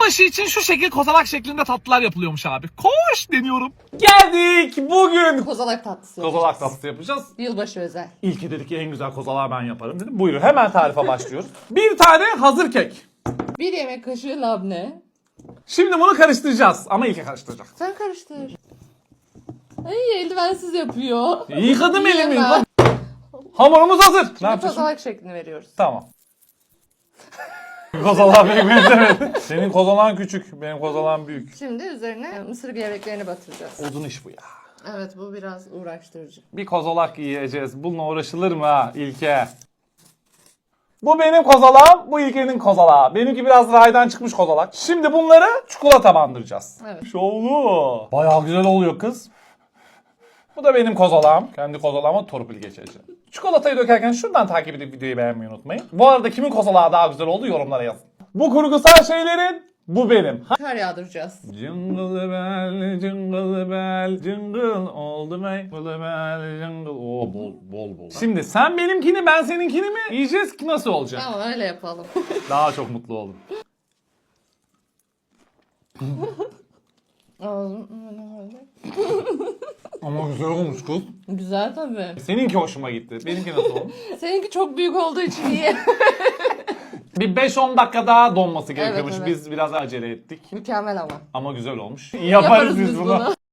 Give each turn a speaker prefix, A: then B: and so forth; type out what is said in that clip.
A: Yılbaşı için şu şekil kozalak şeklinde tatlılar yapılıyormuş abi. Koş deniyorum.
B: Geldik bugün.
C: Kozalak tatlısı
B: Kozalak
C: yapacağız.
B: tatlısı yapacağız.
C: Yılbaşı özel.
B: İlki dedik ki en güzel kozalağı ben yaparım dedim. Buyurun hemen tarife başlıyoruz. Bir tane hazır kek.
C: Bir yemek kaşığı labne.
B: Şimdi bunu karıştıracağız ama ilke karıştıracak.
C: Sen karıştır. Ay eldivensiz yapıyor.
B: Yıkadım elimi.
C: Yiyemem.
B: Hamurumuz hazır. Ne
C: Şimdi
B: yapıyorsun?
C: kozalak şeklini veriyoruz.
B: Tamam. Kozalağa pek benzemedi. Senin kozalağın küçük, benim kozalağım büyük.
C: Şimdi üzerine mısır gevreklerini batıracağız.
B: Uzun iş bu ya.
C: Evet bu biraz uğraştırıcı.
B: Bir kozalak yiyeceğiz. Bununla uğraşılır mı ha İlke? Bu benim kozalağım, bu İlke'nin kozalağı. Benimki biraz raydan çıkmış kozalak. Şimdi bunları çikolata bandıracağız.
C: Evet.
B: Şovlu. Bayağı güzel oluyor kız. Bu da benim kozalağım. Kendi kozalağıma torpil geçeceğim. Çikolatayı dökerken şuradan takip edip videoyu beğenmeyi unutmayın. Bu arada kimin kozalağı daha güzel oldu yorumlara yazın. Bu kurgusal şeylerin bu benim.
C: Kar yağdıracağız.
B: Jingle bell, jingle bell, jingle all the way, jingle bell, jingle... Oo bol bol bol. Şimdi sen benimkini ben seninkini mi yiyeceğiz ki nasıl olacak?
C: Tamam öyle yapalım.
B: Daha çok mutlu oldum. Ama güzel olmuş kız.
C: Güzel tabii.
B: Seninki hoşuma gitti. Benimki nasıl olmuş?
C: Seninki çok büyük olduğu için iyi.
B: Bir 5-10 dakika daha donması gerekiyormuş.
C: evet.
B: Biz biraz acele ettik.
C: Mükemmel ama.
B: Ama güzel olmuş. Yaparız, biz bunu.